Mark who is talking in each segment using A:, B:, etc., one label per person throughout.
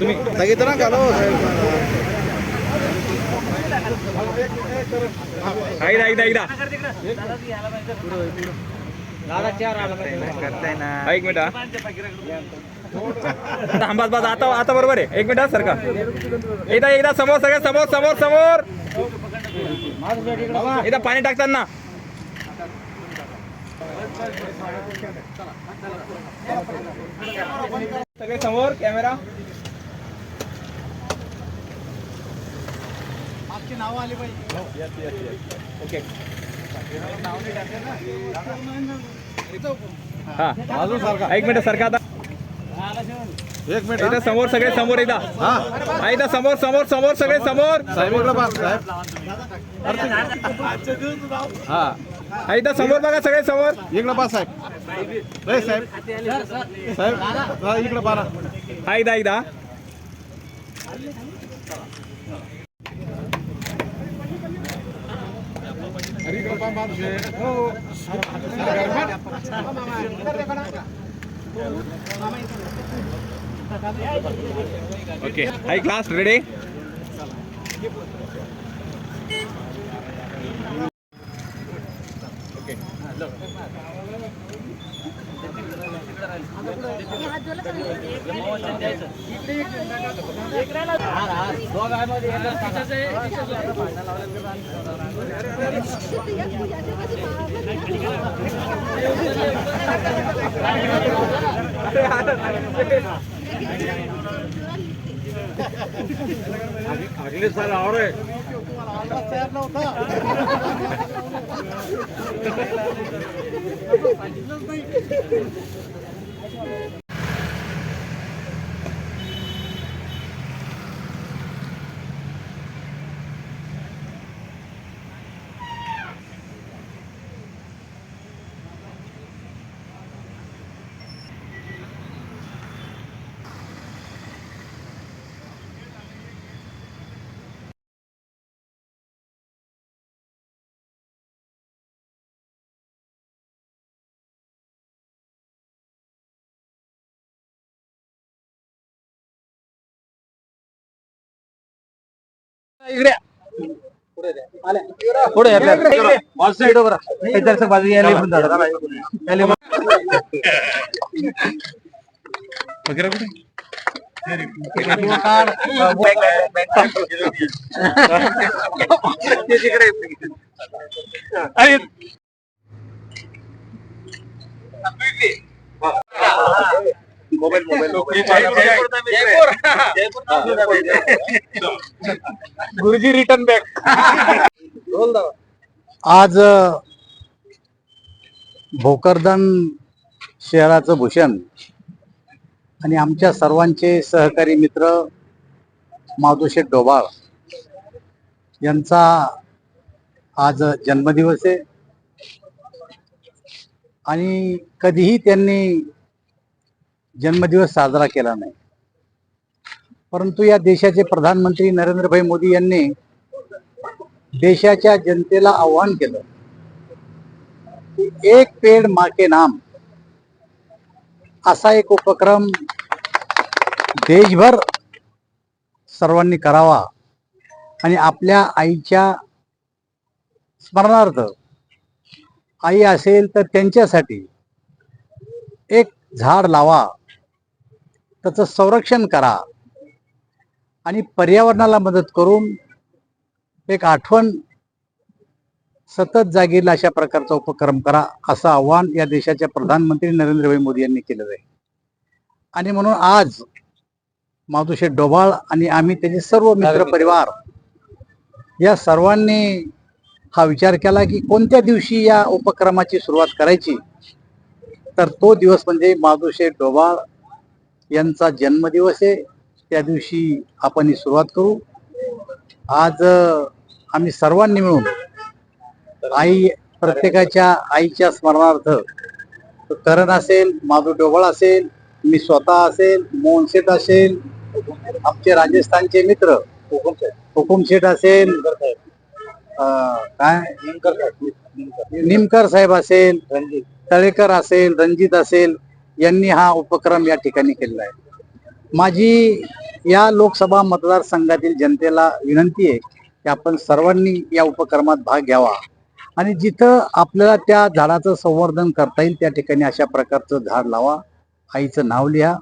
A: तुम्ही
B: सांगितलं ना घालो
A: ऐकदा ऐकदा ऐकदा
B: करताय ना
A: हा, एक मिनिट हा. थांबा बस आता आता बरोबर आहे. एक मिनिट सरका. एकदा एकदा समोर सगळे समोर समोर समोर. एकदा पाणी टाकताना. सगळे समोर कॅमेरा ओके हा एक मिनिट सरका आता.
B: एक मिनिट
A: एकदा समोर सगळे समोर एकदा हा. एकदा समोर समोर समोर सगळे समोर.
B: साहेब.
A: हा. हा, एकदा समोर बघा सगळे समोर
B: इकडे पाहा साहेब साहेब साहेब हा, इकडे पाहा.
A: हा एकदा एकदा. ओके हाय क्लास रेडी अगले इकडे
B: पुढे या, Thank you. या. ऑल साईड वर. इधरचं बाजू यायला पण झालं. यायला पण-
A: वगैरे कुठे
B: किंवा काढ. Bag, bag, bag. ते तिकडे. अरे. Mobile mobile. गुरुजी रिटर्न बॅक
C: आज भोकरदन शहराचं भूषण आणि आमच्या सर्वांचे सहकारी मित्र माधुशेठ डोबाळ यांचा आज जन्मदिवस आहे. आणि कधीही त्यांनी जन्मदिवस साजरा केला नाही. परंतु या देशाचे प्रधानमंत्री नरेंद्रभाई मोदी यांनी देशाच्या जनतेला आव्हान केलं. की एक पेड माके नाम असा एक उपक्रम देशभर सर्वांनी करावा आणि आपल्या आईच्या स्मरणार्थ आई असेल तर त्यांच्यासाठी एक झाड लावा. त्याचं संरक्षण करा. आणि पर्यावरणाला मदत करून एक आठवण सतत जागेल अशा प्रकारचा उपक्रम करा असं आव्हान या देशाच्या प्रधानमंत्री नरेंद्रभाई मोदी यांनी केलेलं आहे. आणि म्हणून आज माधुशे डोबाळ आणि आम्ही त्याचे सर्व मित्र परिवार या सर्वांनी हा विचार केला की कोणत्या दिवशी या उपक्रमाची सुरुवात करायची? तर तो दिवस म्हणजे माधुशे डोबाळ यांचा जन्मदिवस आहे. त्या दिवशी आपण ही सुरुवात करू. आज आम्ही सर्वांनी मिळून आई प्रत्येकाच्या आईच्या स्मरणार्थ करण असेल माधू डोबळ असेल मी स्वतः असेल मोहन शेठ असेल आमचे राजस्थानचे मित्र हुकुम शेठ असेल काय? निमकर साहेब. असेल तळेकर असेल रणजित असेल यांनी हा उपक्रम या ठिकाणी केलेला आहे. माझी या लोकसभा मतदारसंघातील जनतेला विनंती आहे की आपण सर्वांनी या उपक्रमात भाग घ्यावा आणि जिथं आपल्याला त्या झाडाचं संवर्धन करता येईल त्या ठिकाणी अशा प्रकारचं झाड लावा. आईचं नाव लिहा.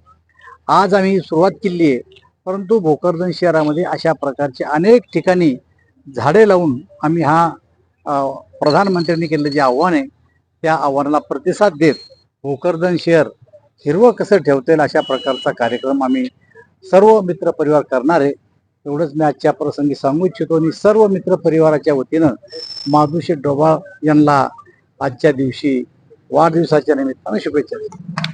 C: आज आम्ही सुरुवात केली आहे परंतु भोकरदन शहरामध्ये अशा प्रकारचे अनेक ठिकाणी झाडे लावून आम्ही हा प्रधानमंत्र्यांनी केलेलं जे आव्हान आहे त्या आव्हानाला प्रतिसाद देत भोकरदन शहर हिरवं कसं ठेवता येईल अशा प्रकारचा कार्यक्रम आम्ही सर्व मित्र परिवार करणार आहे. एवढंच मी आजच्या प्रसंगी सांगू इच्छितो आणि सर्व मित्र परिवाराच्या वतीनं माधुशी डोबा यांना आजच्या दिवशी वाढदिवसाच्या निमित्तानं शुभेच्छा देतो.